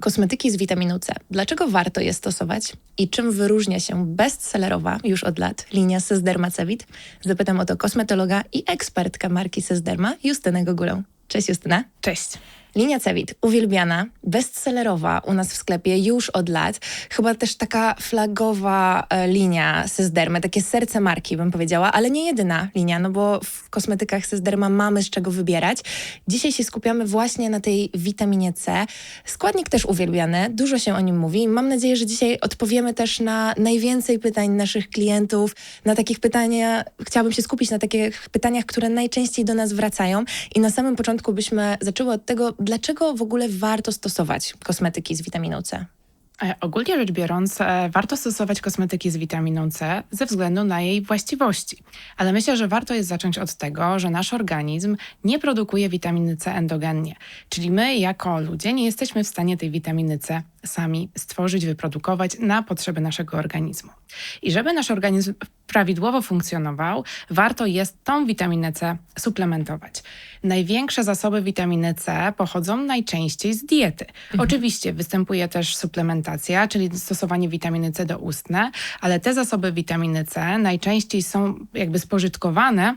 Kosmetyki z witaminą C. Dlaczego warto je stosować i czym wyróżnia się bestsellerowa już od lat linia Sesderma Cevit? Zapytam o to kosmetologa i ekspertkę marki Sesderma, Justynę Gogulę. Cześć Justyna. Cześć. Linia Cevit, uwielbiana, bestsellerowa u nas w sklepie już od lat. Chyba też taka flagowa e, linia Sesdermy, takie serce marki bym powiedziała, ale nie jedyna linia, no bo w kosmetykach Sesderma mamy z czego wybierać. Dzisiaj się skupiamy właśnie na tej witaminie C. Składnik też uwielbiany, dużo się o nim mówi. Mam nadzieję, że dzisiaj odpowiemy też na najwięcej pytań naszych klientów, na takich pytania, chciałabym się skupić na takich pytaniach, które najczęściej do nas wracają i na samym początku byśmy zaczęły od tego, dlaczego w ogóle warto stosować kosmetyki z witaminą C? E, ogólnie rzecz biorąc, e, warto stosować kosmetyki z witaminą C ze względu na jej właściwości. Ale myślę, że warto jest zacząć od tego, że nasz organizm nie produkuje witaminy C endogennie. Czyli my, jako ludzie, nie jesteśmy w stanie tej witaminy C sami stworzyć, wyprodukować na potrzeby naszego organizmu. I żeby nasz organizm prawidłowo funkcjonował, warto jest tą witaminę C suplementować. Największe zasoby witaminy C pochodzą najczęściej z diety. Mhm. Oczywiście występuje też suplementacja, czyli stosowanie witaminy C doustne, ale te zasoby witaminy C najczęściej są jakby spożytkowane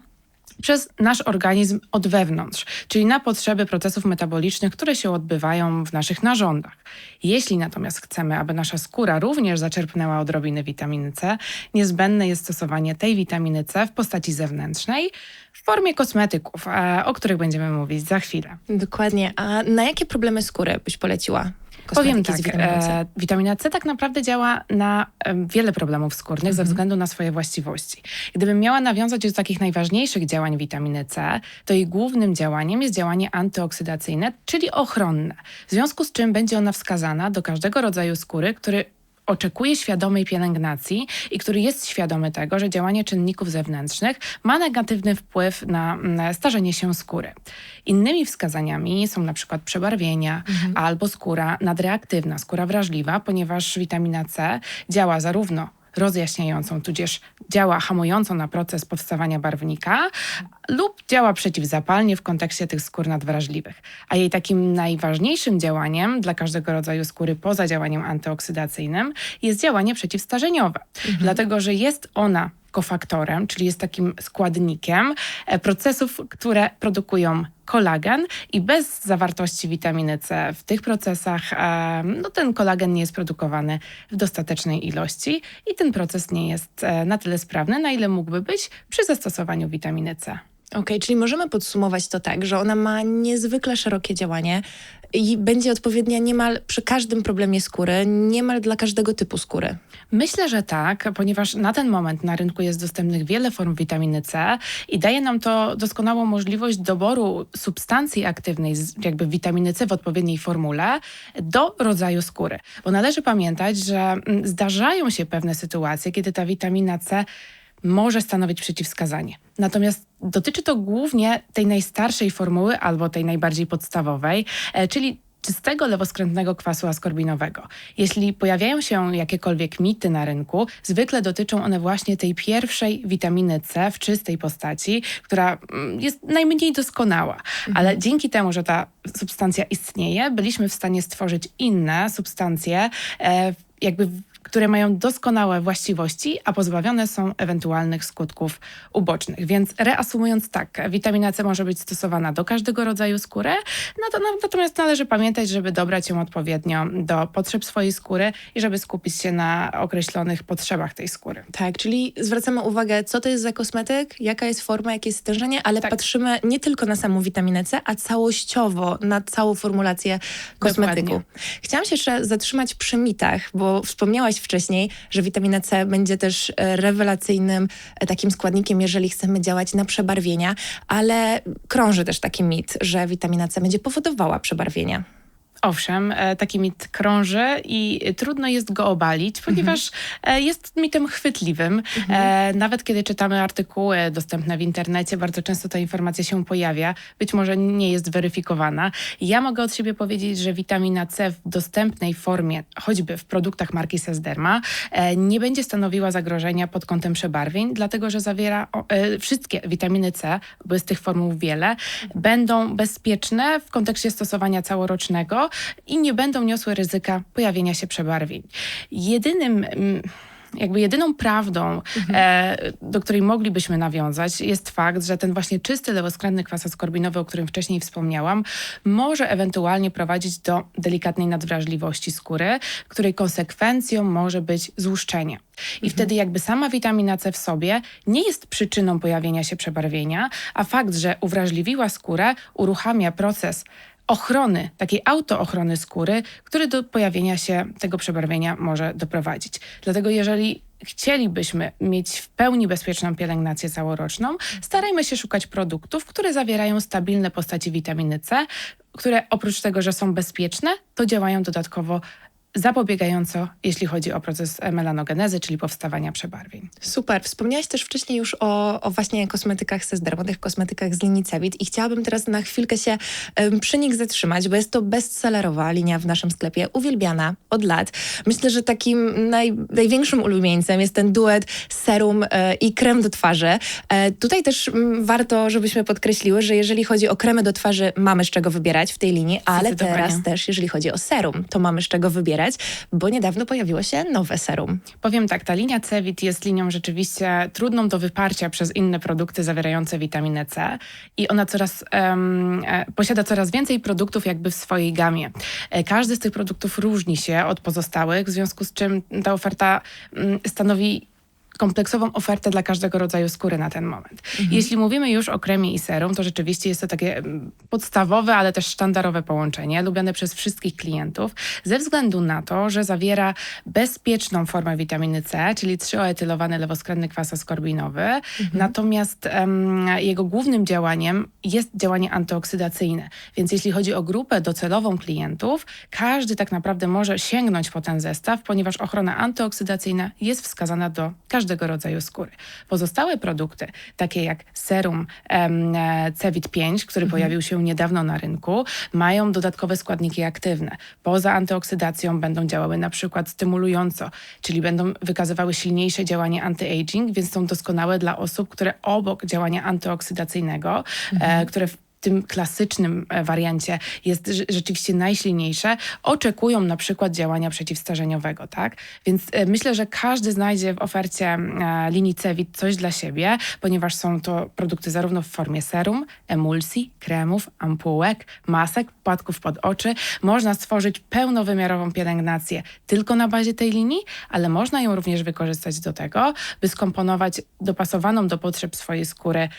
przez nasz organizm od wewnątrz, czyli na potrzeby procesów metabolicznych, które się odbywają w naszych narządach. Jeśli natomiast chcemy, aby nasza skóra również zaczerpnęła odrobiny witaminy C, niezbędne jest stosowanie tej witaminy C w postaci zewnętrznej, w formie kosmetyków, e, o których będziemy mówić za chwilę. Dokładnie. A na jakie problemy skóry byś poleciła Powiem tak, e, witamina C tak naprawdę działa na e, wiele problemów skórnych mhm. ze względu na swoje właściwości. Gdybym miała nawiązać do takich najważniejszych działań witaminy C, to jej głównym działaniem jest działanie antyoksydacyjne, czyli ochronne. W związku z czym będzie ona wskazana do każdego rodzaju skóry, który oczekuje świadomej pielęgnacji i który jest świadomy tego, że działanie czynników zewnętrznych ma negatywny wpływ na, na starzenie się skóry. Innymi wskazaniami są na przykład przebarwienia mhm. albo skóra nadreaktywna, skóra wrażliwa, ponieważ witamina C działa zarówno rozjaśniającą, tudzież działa hamująco na proces powstawania barwnika lub działa przeciwzapalnie w kontekście tych skór nadwrażliwych. A jej takim najważniejszym działaniem dla każdego rodzaju skóry poza działaniem antyoksydacyjnym jest działanie przeciwstarzeniowe, mhm. dlatego że jest ona kofaktorem, czyli jest takim składnikiem e, procesów, które produkują kolagen i bez zawartości witaminy C w tych procesach e, no, ten kolagen nie jest produkowany w dostatecznej ilości i ten proces nie jest e, na tyle sprawny, na ile mógłby być przy zastosowaniu witaminy C. Okej, okay, czyli możemy podsumować to tak, że ona ma niezwykle szerokie działanie i będzie odpowiednia niemal przy każdym problemie skóry, niemal dla każdego typu skóry. Myślę, że tak, ponieważ na ten moment na rynku jest dostępnych wiele form witaminy C i daje nam to doskonałą możliwość doboru substancji aktywnej, jakby witaminy C w odpowiedniej formule do rodzaju skóry. Bo należy pamiętać, że mm, zdarzają się pewne sytuacje, kiedy ta witamina C może stanowić przeciwwskazanie. Natomiast dotyczy to głównie tej najstarszej formuły albo tej najbardziej podstawowej, e, czyli czystego lewoskrętnego kwasu askorbinowego. Jeśli pojawiają się jakiekolwiek mity na rynku, zwykle dotyczą one właśnie tej pierwszej witaminy C w czystej postaci, która mm, jest najmniej doskonała. Mhm. Ale dzięki temu, że ta substancja istnieje, byliśmy w stanie stworzyć inne substancje, e, jakby które mają doskonałe właściwości, a pozbawione są ewentualnych skutków ubocznych. Więc reasumując tak, witamina C może być stosowana do każdego rodzaju skóry, natomiast należy pamiętać, żeby dobrać ją odpowiednio do potrzeb swojej skóry i żeby skupić się na określonych potrzebach tej skóry. Tak, czyli zwracamy uwagę, co to jest za kosmetyk, jaka jest forma, jakie jest stężenie, ale tak. patrzymy nie tylko na samą witaminę C, a całościowo na całą formulację kosmetyku. Dokładnie. Chciałam się jeszcze zatrzymać przy mitach, bo wspomniałaś wcześniej, że witamina C będzie też e, rewelacyjnym e, takim składnikiem, jeżeli chcemy działać na przebarwienia, ale krąży też taki mit, że witamina C będzie powodowała przebarwienia. Owszem, e, taki mit krąży i trudno jest go obalić, ponieważ mhm. jest mitem chwytliwym. Mhm. Nawet kiedy czytamy artykuły dostępne w internecie, bardzo często ta informacja się pojawia. Być może nie jest weryfikowana. Ja mogę od siebie powiedzieć, że witamina C w dostępnej formie, choćby w produktach marki Sesderma, nie będzie stanowiła zagrożenia pod kątem przebarwień, dlatego że zawiera wszystkie witaminy C, bo jest tych formuł wiele, będą bezpieczne w kontekście stosowania całorocznego i nie będą niosły ryzyka pojawienia się przebarwień. Jedynym mm, jakby jedyną prawdą, e, do której moglibyśmy nawiązać, jest fakt, że ten właśnie czysty lewoskrętny kwas askorbinowy, o którym wcześniej wspomniałam, może ewentualnie prowadzić do delikatnej nadwrażliwości skóry, której konsekwencją może być złuszczenie. I wtedy jakby sama witamina C w sobie nie jest przyczyną pojawienia się przebarwienia, a fakt, że uwrażliwiła skórę, uruchamia proces ochrony, takiej autoochrony skóry, który do pojawienia się tego przebarwienia może doprowadzić. Dlatego jeżeli chcielibyśmy mieć w pełni bezpieczną pielęgnację całoroczną, starajmy się szukać produktów, które zawierają stabilne postaci witaminy C, które oprócz tego, że są bezpieczne, to działają dodatkowo zapobiegająco, jeśli chodzi o proces melanogenezy, czyli powstawania przebarwień. Super. Wspomniałaś też wcześniej już o, o właśnie kosmetykach Sesdermo, tych kosmetykach z linii Cevit i chciałabym teraz na chwilkę się um, przy nich zatrzymać, bo jest to bestsellerowa linia w naszym sklepie, uwielbiana od lat. Myślę, że takim naj, największym ulubieńcem jest ten duet serum e, i krem do twarzy. E, tutaj też m, warto, żebyśmy podkreśliły, że jeżeli chodzi o kremy do twarzy, mamy z czego wybierać w tej linii, ale teraz też, jeżeli chodzi o serum, to mamy z czego wybierać bo niedawno pojawiło się nowe serum. Powiem tak, ta linia Cevit jest linią rzeczywiście trudną do wyparcia przez inne produkty zawierające witaminę C i ona coraz um, posiada coraz więcej produktów jakby w swojej gamie. E, każdy z tych produktów różni się od pozostałych, w związku z czym ta oferta um, stanowi kompleksową ofertę dla każdego rodzaju skóry na ten moment. Mhm. Jeśli mówimy już o kremie i serum, to rzeczywiście jest to takie mm, podstawowe, ale też sztandarowe połączenie, lubiane przez wszystkich klientów, ze względu na to, że zawiera bezpieczną formę witaminy C, czyli 3-oetylowany lewoskrętny kwas askorbinowy, mhm. natomiast um, jego głównym działaniem jest działanie antyoksydacyjne. Więc jeśli chodzi o grupę docelową klientów, każdy tak naprawdę może sięgnąć po ten zestaw, ponieważ ochrona antyoksydacyjna jest wskazana do każdego każdego rodzaju skóry. Pozostałe produkty, takie jak serum um, Cevit 5, który mhm. pojawił się niedawno na rynku, mają dodatkowe składniki aktywne. Poza antyoksydacją będą działały na przykład stymulująco, czyli będą wykazywały silniejsze działanie anti-aging, więc są doskonałe dla osób, które obok działania antyoksydacyjnego, mhm. e, które w tym klasycznym e, wariancie jest rzeczywiście najsilniejsze, oczekują na przykład działania przeciwstarzeniowego, tak? Więc e, myślę, że każdy znajdzie w ofercie e, linii Cevit coś dla siebie, ponieważ są to produkty zarówno w formie serum, emulsji, kremów, ampułek, masek, płatków pod oczy. Można stworzyć pełnowymiarową pielęgnację tylko na bazie tej linii, ale można ją również wykorzystać do tego, by skomponować dopasowaną do potrzeb swojej skóry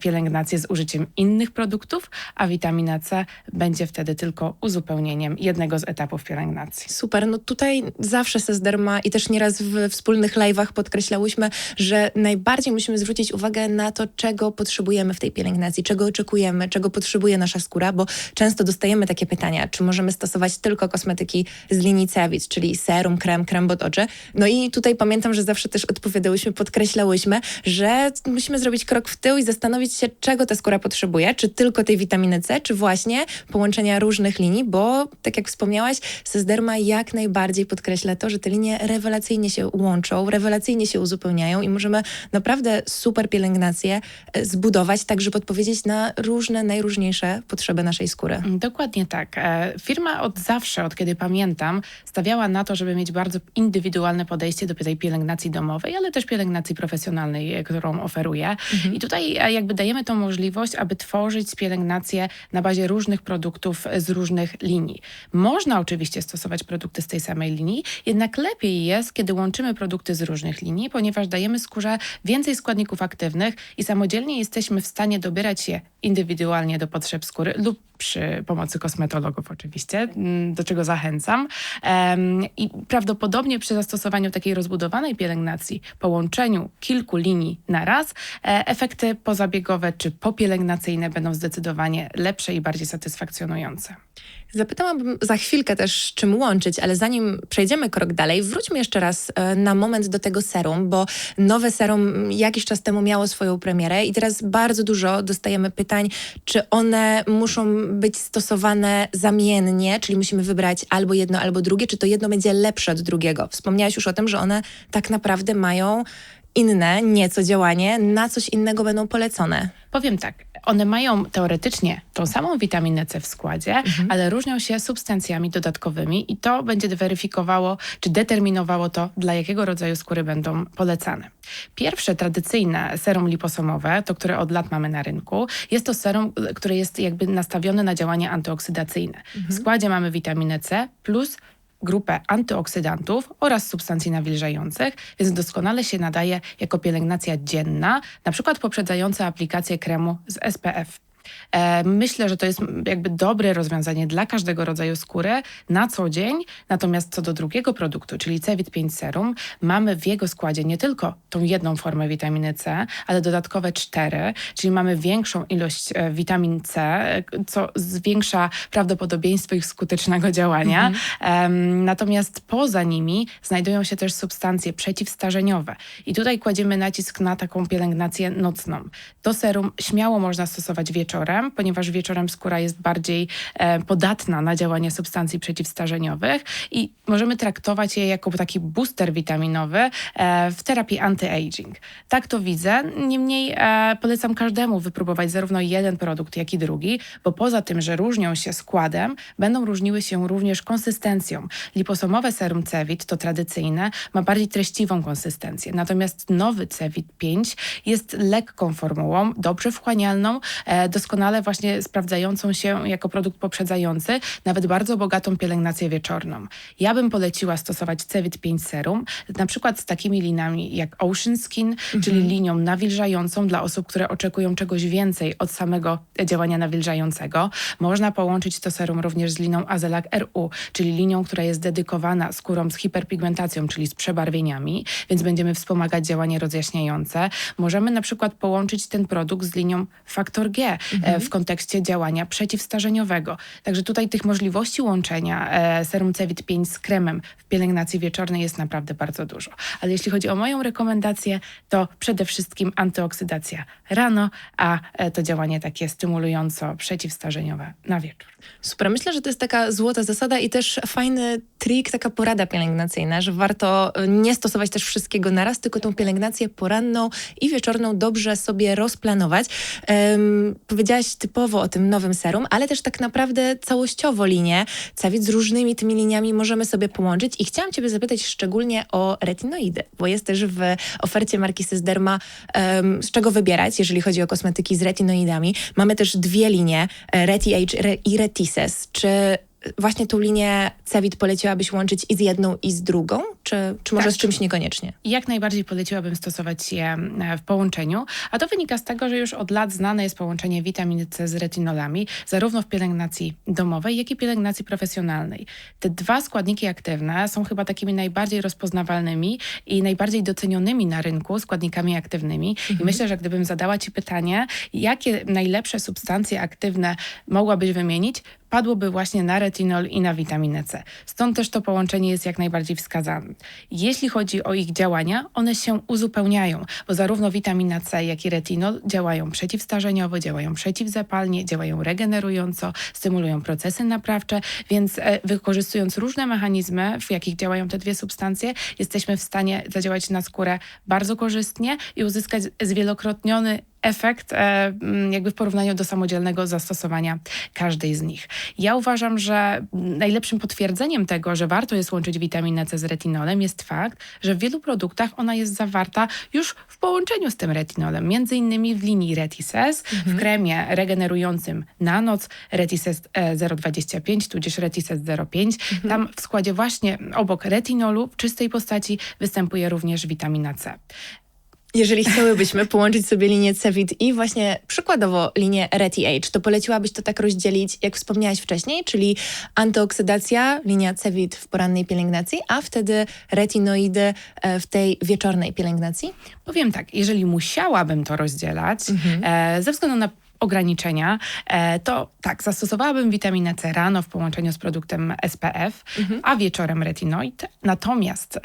pielęgnację z użyciem innych produktów, produktów, a witamina C będzie wtedy tylko uzupełnieniem jednego z etapów pielęgnacji. Super, no tutaj zawsze Sesderma i też nieraz w wspólnych live'ach podkreślałyśmy, że najbardziej musimy zwrócić uwagę na to, czego potrzebujemy w tej pielęgnacji, czego oczekujemy, czego potrzebuje nasza skóra, bo często dostajemy takie pytania, czy możemy stosować tylko kosmetyki z linii Cevit, czyli serum, krem, krem pod oczy. No i tutaj pamiętam, że zawsze też odpowiadałyśmy, podkreślałyśmy, że musimy zrobić krok w tył i zastanowić się, czego ta skóra potrzebuje, czy tylko tylko tej witaminy C, czy właśnie połączenia różnych linii, bo tak jak wspomniałaś, Sesderma jak najbardziej podkreśla to, że te linie rewelacyjnie się łączą, rewelacyjnie się uzupełniają i możemy naprawdę super pielęgnację e, zbudować, tak żeby odpowiedzieć na różne, najróżniejsze potrzeby naszej skóry. Mm, dokładnie tak. E, firma od zawsze, od kiedy pamiętam, stawiała na to, żeby mieć bardzo indywidualne podejście do tej pielęgnacji domowej, ale też pielęgnacji profesjonalnej, e, którą oferuje. Mhm. I tutaj jakby dajemy tą możliwość, aby tworzyć pielęgnację na bazie różnych produktów z różnych linii. Można oczywiście stosować produkty z tej samej linii, jednak lepiej jest, kiedy łączymy produkty z różnych linii, ponieważ dajemy skórze więcej składników aktywnych i samodzielnie jesteśmy w stanie dobierać je indywidualnie do potrzeb skóry lub przy pomocy kosmetologów oczywiście, mm, do czego zachęcam. I prawdopodobnie przy zastosowaniu takiej rozbudowanej pielęgnacji, połączeniu kilku linii na raz, e, efekty pozabiegowe czy popielęgnacyjne będą zdecydowanie lepsze i bardziej satysfakcjonujące. Zapytałabym za chwilkę też, czym łączyć, ale zanim przejdziemy krok dalej, wróćmy jeszcze raz e, na moment do tego serum, bo nowe serum jakiś czas temu miało swoją premierę i teraz bardzo dużo dostajemy pytań, czy one muszą być stosowane zamiennie, czyli musimy wybrać albo jedno, albo drugie, czy to jedno będzie lepsze od drugiego. Wspomniałaś już o tym, że one tak naprawdę mają inne nieco działanie, na coś innego będą polecone. Powiem tak, one mają teoretycznie tą samą witaminę C w składzie, ale różnią się substancjami dodatkowymi i to będzie weryfikowało, czy determinowało to, dla jakiego rodzaju skóry będą polecane. Pierwsze tradycyjne serum liposomowe, to które od lat mamy na rynku, jest to serum, które jest jakby nastawione na działanie antyoksydacyjne. W składzie mamy witaminę C plus grupę antyoksydantów oraz substancji nawilżających, więc doskonale się nadaje jako pielęgnacja dzienna, na przykład poprzedzająca aplikację kremu z SPF. E, Myślę, że to jest jakby dobre rozwiązanie dla każdego rodzaju skóry na co dzień. Natomiast co do drugiego produktu, czyli Cevit 5 Serum, mamy w jego składzie nie tylko tą jedną formę witaminy C, ale dodatkowe cztery, czyli mamy większą ilość e, witamin C, co zwiększa prawdopodobieństwo ich skutecznego działania. Em, Natomiast poza nimi znajdują się też substancje przeciwstarzeniowe. I tutaj kładziemy nacisk na taką pielęgnację nocną. To serum śmiało można stosować wieczorem, ponieważ wieczorem skóra jest bardziej e, podatna na działanie substancji przeciwstarzeniowych i możemy traktować je jako taki booster witaminowy e, w terapii anti-aging. Tak to widzę. Niemniej e, polecam każdemu wypróbować zarówno jeden produkt, jak i drugi, bo poza tym, że różnią się składem, będą różniły się również konsystencją. Liposomowe serum Cevit, to tradycyjne, ma bardziej treściwą konsystencję. Natomiast nowy Cevit 5 jest lekką formułą, dobrze wchłanialną, e, doskonale właśnie sprawdzającą się jako produkt poprzedzający, nawet bardzo bogatą pielęgnację wieczorną. Ja bym poleciła stosować Cevit 5 serum, na przykład z takimi liniami jak Ocean Skin, czyli linią nawilżającą dla osób, które oczekują czegoś więcej od samego działania nawilżającego. Można połączyć to serum również z linią Azelac RU, czyli linią, która jest dedykowana skórom z hiperpigmentacją, czyli z przebarwieniami, więc będziemy wspomagać działanie rozjaśniające. Możemy na przykład połączyć ten produkt z linią Faktor G e, w kontekście działania przeciwstarzeniowego. Także tutaj tych możliwości łączenia e, serum Cevit 5 z kremem w pielęgnacji wieczornej jest naprawdę bardzo dużo. Ale jeśli chodzi o moją rekomendację, to przede wszystkim antyoksydacja rano, a e, to działanie takie stymulująco przeciwstarzeniowe na wieczór. Super. Myślę, że to jest taka złota zasada i też fajny trik, taka porada pielęgnacyjna, że warto nie stosować też wszystkiego naraz, tylko tą pielęgnację poranną i wieczorną dobrze sobie rozplanować. Um, powiedziałaś typowo o tym nowym serum, ale też tak naprawdę całościowo linię Cavit z różnymi tymi liniami możemy sobie połączyć i chciałam ciebie zapytać szczególnie o retinoidy, bo jest też w ofercie marki Sysderma um, z czego wybierać, jeżeli chodzi o kosmetyki z retinoidami. Mamy też dwie linie, e, Reti Age i Retises. Czy właśnie tą linię Cevit poleciłabyś łączyć i z jedną, i z drugą? Czy, czy może Tak. z czymś niekoniecznie? Jak najbardziej poleciłabym stosować je e, w połączeniu, a to wynika z tego, że już od lat znane jest połączenie witaminy C z retinolami, zarówno w pielęgnacji domowej, jak i pielęgnacji profesjonalnej. Te dwa składniki aktywne są chyba takimi najbardziej rozpoznawalnymi i najbardziej docenionymi na rynku składnikami aktywnymi. I myślę, że gdybym zadała Ci pytanie, jakie najlepsze substancje aktywne mogłabyś wymienić, padłoby właśnie na retinol i na witaminę C. Stąd też to połączenie jest jak najbardziej wskazane. Jeśli chodzi o ich działania, one się uzupełniają, bo zarówno witamina C, jak i retinol działają przeciwstarzeniowo, działają przeciwzapalnie, działają regenerująco, stymulują procesy naprawcze, więc e, wykorzystując różne mechanizmy, w jakich działają te dwie substancje, jesteśmy w stanie zadziałać na skórę bardzo korzystnie i uzyskać zwielokrotniony efekt e, mm, jakby w porównaniu do samodzielnego zastosowania każdej z nich. Ja uważam, że najlepszym potwierdzeniem tego, że warto jest łączyć witaminę C z retinolem jest fakt, że w wielu produktach ona jest zawarta już w połączeniu z tym retinolem, między innymi w linii Retises, w kremie regenerującym na noc Retises e, 0,25 tudzież Retises 0,5. Tam w składzie właśnie obok retinolu w czystej postaci występuje również witamina C. Jeżeli chciałybyśmy połączyć sobie linię Cevit i właśnie przykładowo linię Reti Age, to poleciłabyś to tak rozdzielić, jak wspomniałaś wcześniej, czyli antyoksydacja, linia Cevit w porannej pielęgnacji, a wtedy retinoidy e, w tej wieczornej pielęgnacji? Powiem tak, jeżeli musiałabym to rozdzielać e, ze względu na ograniczenia, e, to tak, zastosowałabym witaminę C rano w połączeniu z produktem SPF, a wieczorem retinoid. Natomiast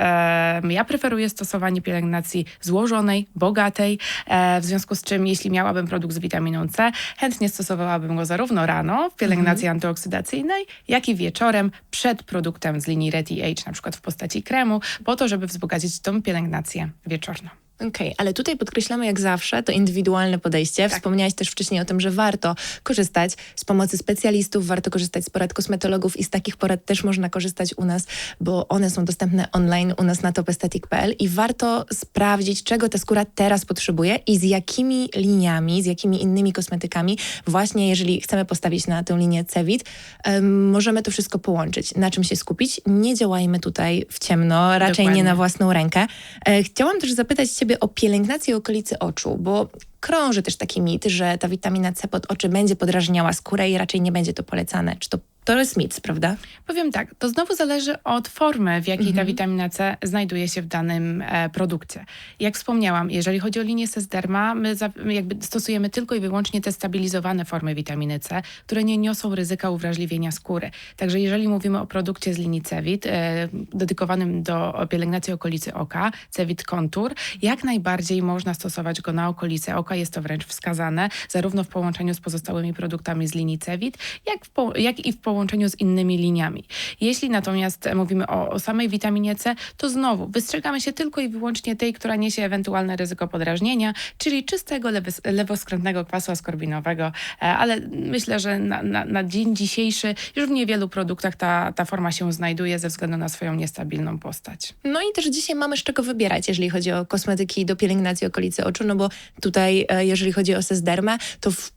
ja preferuję stosowanie pielęgnacji złożonej, bogatej, e, w związku z czym jeśli miałabym produkt z witaminą C, chętnie stosowałabym go zarówno rano w pielęgnacji antyoksydacyjnej, jak i wieczorem przed produktem z linii Reti Age, na przykład w postaci kremu, po to, żeby wzbogacić tą pielęgnację wieczorną. Okej, ale tutaj podkreślamy jak zawsze to indywidualne podejście. Tak. Wspomniałaś też wcześniej o tym, że warto korzystać z pomocy specjalistów, warto korzystać z porad kosmetologów i z takich porad też można korzystać u nas, bo one są dostępne online u nas na topestetic.pl i warto sprawdzić, czego ta skóra teraz potrzebuje i z jakimi liniami, z jakimi innymi kosmetykami, właśnie jeżeli chcemy postawić na tę linię Cevit, em, możemy to wszystko połączyć. Na czym się skupić? Nie działajmy tutaj w ciemno, raczej Dokładnie. nie na własną rękę. E, Chciałam też zapytać Ciebie o pielęgnację okolicy oczu, bo krąży też taki mit, że ta witamina C pod oczy będzie podrażniała skórę i raczej nie będzie to polecane. Czy to, to jest mit, prawda? Powiem tak, to znowu zależy od formy, w jakiej ta witamina C znajduje się w danym e, produkcie. Jak wspomniałam, jeżeli chodzi o linię Sesderma, my za, jakby stosujemy tylko i wyłącznie te stabilizowane formy witaminy C, które nie niosą ryzyka uwrażliwienia skóry. Także jeżeli mówimy o produkcie z linii Cevit, e, dedykowanym do pielęgnacji okolicy oka, Cevit Contour, jak najbardziej można stosować go na okolice oka, jest to wręcz wskazane, zarówno w połączeniu z pozostałymi produktami z linii Cevit, jak, jak i w połączeniu z innymi liniami. Jeśli natomiast mówimy o, o samej witaminie C, to znowu wystrzegamy się tylko i wyłącznie tej, która niesie ewentualne ryzyko podrażnienia, czyli czystego lewoskrętnego kwasu askorbinowego, e, ale myślę, że na, na, na dzień dzisiejszy już w niewielu produktach ta, ta forma się znajduje ze względu na swoją niestabilną postać. No i też dzisiaj mamy z czego wybierać, jeżeli chodzi o kosmetyki do pielęgnacji okolicy oczu, no bo tutaj, e, jeżeli chodzi o Sesdermę, to w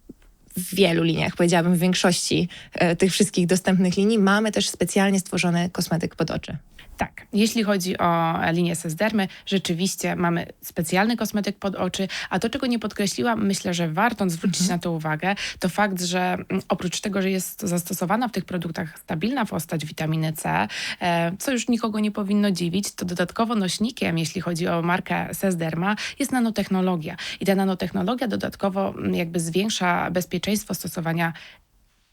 w wielu liniach, powiedziałabym w większości e, tych wszystkich dostępnych linii, mamy też specjalnie stworzony kosmetyk pod oczy. Tak, jeśli chodzi o linię Sesdermy, rzeczywiście mamy specjalny kosmetyk pod oczy, a to, czego nie podkreśliłam, myślę, że warto zwrócić na to uwagę, to fakt, że mm, oprócz tego, że jest zastosowana w tych produktach stabilna postać witaminy C, e, co już nikogo nie powinno dziwić, to dodatkowo nośnikiem, jeśli chodzi o markę Sesderma, jest nanotechnologia. I ta nanotechnologia dodatkowo mm, jakby zwiększa bezpieczeństwo stosowania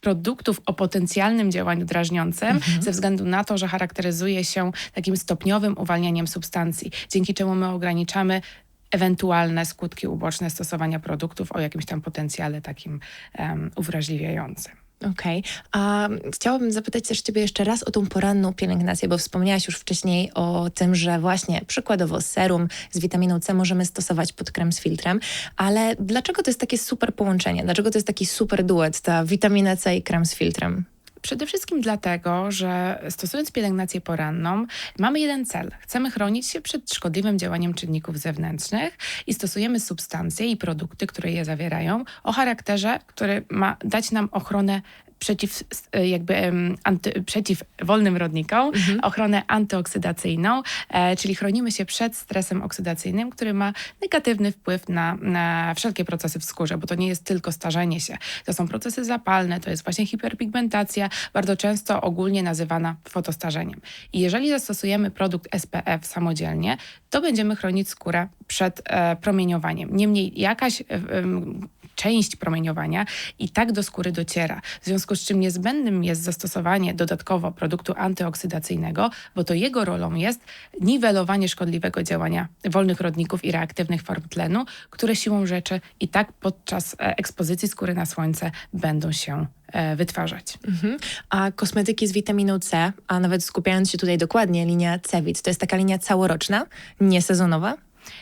produktów o potencjalnym działaniu drażniącym ze względu na to, że charakteryzuje się takim stopniowym uwalnianiem substancji, dzięki czemu my ograniczamy ewentualne skutki uboczne stosowania produktów o jakimś tam potencjale takim um, uwrażliwiającym. Okej, a chciałabym zapytać też Ciebie jeszcze raz o tą poranną pielęgnację, bo wspomniałaś już wcześniej o tym, że właśnie przykładowo serum z witaminą C możemy stosować pod krem z filtrem, ale dlaczego to jest takie super połączenie? Dlaczego to jest taki super duet, ta witamina C i krem z filtrem? Przede wszystkim dlatego, że stosując pielęgnację poranną, mamy jeden cel. Chcemy chronić się przed szkodliwym działaniem czynników zewnętrznych i stosujemy substancje i produkty, które je zawierają, o charakterze, który ma dać nam ochronę przeciw, e, jakby, anty, przeciw wolnym rodnikom, ochronę antyoksydacyjną, e, czyli chronimy się przed stresem oksydacyjnym, który ma negatywny wpływ na, na wszelkie procesy w skórze, bo to nie jest tylko starzenie się. To są procesy zapalne, to jest właśnie hiperpigmentacja, bardzo często ogólnie nazywana fotostarzeniem. I jeżeli zastosujemy produkt SPF samodzielnie, to będziemy chronić skórę przed e, promieniowaniem. Niemniej jakaś e, em, część promieniowania i tak do skóry dociera. W związku z czym niezbędnym jest zastosowanie dodatkowo produktu antyoksydacyjnego, bo to jego rolą jest niwelowanie szkodliwego działania wolnych rodników i reaktywnych form tlenu, które siłą rzeczy i tak podczas e, ekspozycji skóry na słońce będą się e, wytwarzać. Mhm. A kosmetyki z witaminą C, a nawet skupiając się tutaj dokładnie, linia Cevit, to jest taka linia całoroczna, nie sezonowa?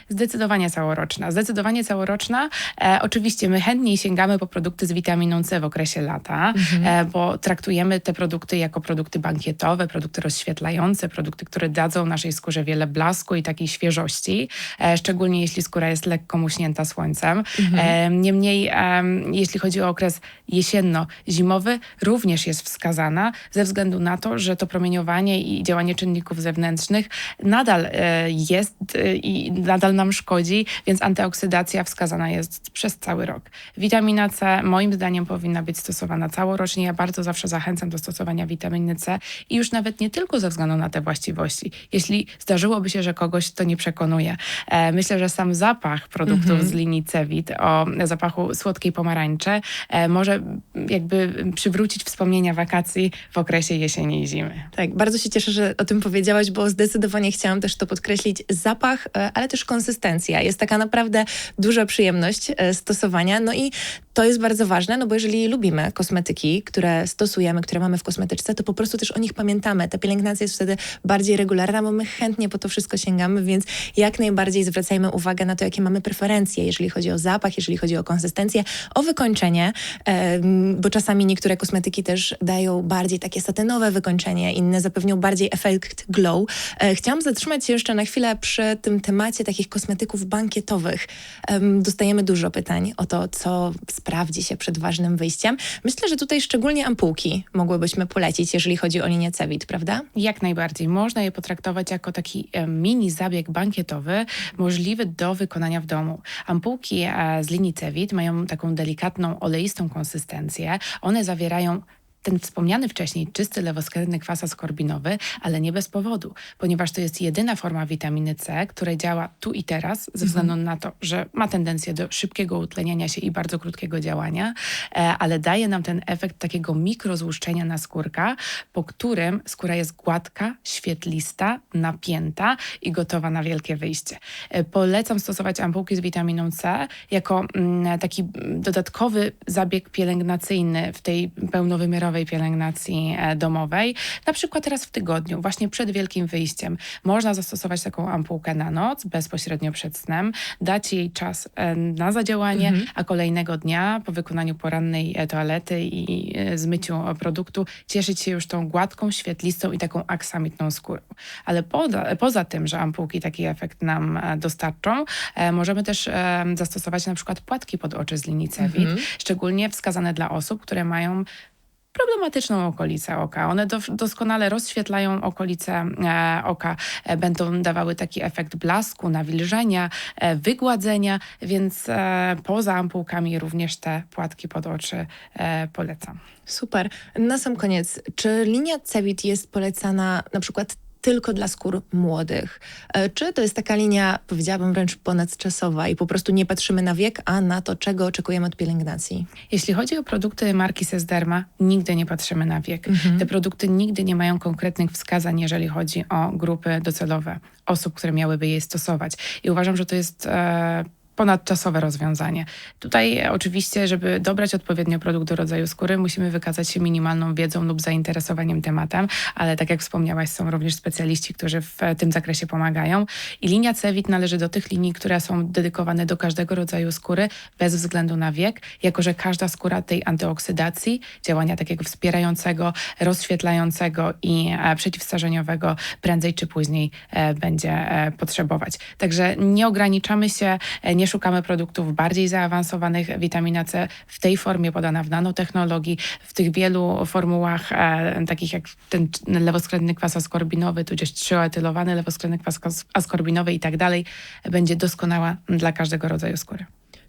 Zdecydowanie całoroczna. Zdecydowanie całoroczna. E, oczywiście my chętniej sięgamy po produkty z witaminą C w okresie lata, e, bo traktujemy te produkty jako produkty bankietowe, produkty rozświetlające, produkty, które dadzą naszej skórze wiele blasku i takiej świeżości, e, szczególnie jeśli skóra jest lekko muśnięta słońcem. E, niemniej, em, jeśli chodzi o okres jesienno-zimowy, również jest wskazana ze względu na to, że to promieniowanie i działanie czynników zewnętrznych nadal e, jest e, i nadal nam szkodzi, więc antyoksydacja wskazana jest przez cały rok. Witamina C moim zdaniem powinna być stosowana całorocznie. Ja bardzo zawsze zachęcam do stosowania witaminy C i już nawet nie tylko ze względu na te właściwości. Jeśli zdarzyłoby się, że kogoś to nie przekonuje. E, myślę, że sam zapach produktów z linii Cevit o zapachu słodkiej pomarańczy e, może jakby przywrócić wspomnienia wakacji w okresie jesieni i zimy. Tak, bardzo się cieszę, że o tym powiedziałaś, bo zdecydowanie chciałam też to podkreślić. Zapach, e, ale też konsystencja. Jest taka naprawdę duża przyjemność e, stosowania. No i to jest bardzo ważne, no bo jeżeli lubimy kosmetyki, które stosujemy, które mamy w kosmetyczce, to po prostu też o nich pamiętamy. Ta pielęgnacja jest wtedy bardziej regularna, bo my chętnie po to wszystko sięgamy, więc jak najbardziej zwracajmy uwagę na to, jakie mamy preferencje, jeżeli chodzi o zapach, jeżeli chodzi o konsystencję, o wykończenie, em, bo czasami niektóre kosmetyki też dają bardziej takie satynowe wykończenie, inne zapewnią bardziej efekt glow. E, Chciałam zatrzymać się jeszcze na chwilę przy tym temacie takich kosmetyków bankietowych. Em, Dostajemy dużo pytań o to, co sprawdzi się przed ważnym wyjściem. Myślę, że tutaj szczególnie ampułki mogłybyśmy polecić, jeżeli chodzi o linię Cevit, prawda? Jak najbardziej. Można je potraktować jako taki e, mini zabieg bankietowy, możliwy do wykonania w domu. Ampułki e, z linii Cevit mają taką delikatną, oleistą konsystencję. One zawierają ten wspomniany wcześniej czysty lewoskrętny kwas askorbinowy, ale nie bez powodu, ponieważ to jest jedyna forma witaminy C, która działa tu i teraz, ze względu na to, że ma tendencję do szybkiego utleniania się i bardzo krótkiego działania, e, ale daje nam ten efekt takiego mikrozłuszczenia na skórka, po którym skóra jest gładka, świetlista, napięta i gotowa na wielkie wyjście. E, Polecam stosować ampułki z witaminą C jako mm, taki mm, dodatkowy zabieg pielęgnacyjny w tej pełnowymiarowej pielęgnacji e, domowej, na przykład raz w tygodniu, właśnie przed wielkim wyjściem. Można zastosować taką ampułkę na noc, bezpośrednio przed snem, dać jej czas e, na zadziałanie, a kolejnego dnia po wykonaniu porannej e, toalety i zmyciu produktu cieszyć się już tą gładką, świetlistą i taką aksamitną skórą. Ale poza, poza tym, że ampułki taki efekt nam dostarczą, możemy też zastosować na przykład płatki pod oczy z linii Cevit, szczególnie wskazane dla osób, które mają problematyczną okolicę oka. One do, doskonale rozświetlają okolice e, oka, e, będą dawały taki efekt blasku, nawilżenia, e, wygładzenia, więc poza ampułkami również te płatki pod oczy polecam. Super. Na sam koniec, czy linia Cevit jest polecana na przykład tylko dla skór młodych? E, Czy to jest taka linia, powiedziałabym wręcz ponadczasowa i po prostu nie patrzymy na wiek, a na to, czego oczekujemy od pielęgnacji? Jeśli chodzi o produkty marki Sesderma, nigdy nie patrzymy na wiek. Te produkty nigdy nie mają konkretnych wskazań, jeżeli chodzi o grupy docelowe osób, które miałyby je stosować. I uważam, że to jest e, ponadczasowe rozwiązanie. Tutaj e, oczywiście, żeby dobrać odpowiednio produkt do rodzaju skóry, musimy wykazać się minimalną wiedzą lub zainteresowaniem tematem, ale tak jak wspomniałaś, są również specjaliści, którzy w e, tym zakresie pomagają. I linia Cevit należy do tych linii, które są dedykowane do każdego rodzaju skóry, bez względu na wiek, jako że każda skóra tej antyoksydacji, działania takiego wspierającego, rozświetlającego i e, przeciwstarzeniowego prędzej czy później będzie potrzebować. Także nie ograniczamy się, nie szukamy produktów bardziej zaawansowanych. Witamina C w tej formie podana w nanotechnologii, w tych wielu formułach, e, takich jak ten lewoskrętny kwas askorbinowy, tudzież trzyetylowany lewoskrętny kwas as- askorbinowy i tak dalej, będzie doskonała dla każdego rodzaju skóry.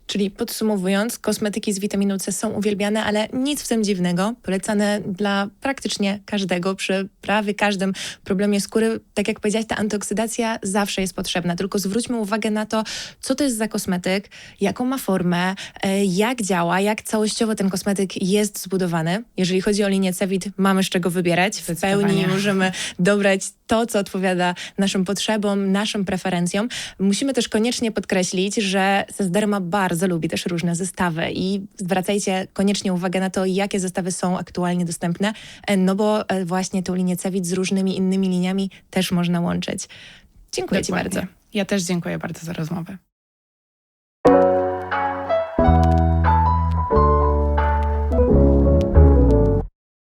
Czyli podsumowując, kosmetyki z witaminą C są uwielbiane, ale nic w tym dziwnego. Polecane dla praktycznie każdego, przy prawie każdym problemie skóry. Tak jak powiedziałaś, ta antyoksydacja zawsze jest potrzebna. Tylko zwróćmy uwagę na to, co to jest za kosmetyk, jaką ma formę, e, jak działa, jak całościowo ten kosmetyk jest zbudowany. Jeżeli chodzi o linię Cevit, mamy z czego wybierać. W pełni możemy dobrać to, co odpowiada naszym potrzebom, naszym preferencjom. Musimy też koniecznie podkreślić, że Sesderma bardzo lubi też różne zestawy i zwracajcie koniecznie uwagę na to, jakie zestawy są aktualnie dostępne, e, no bo e, właśnie tą linię Niemajcewicz z różnymi innymi liniami też można łączyć. Dziękuję Dokładnie. Ci bardzo. Ja też dziękuję bardzo za rozmowę.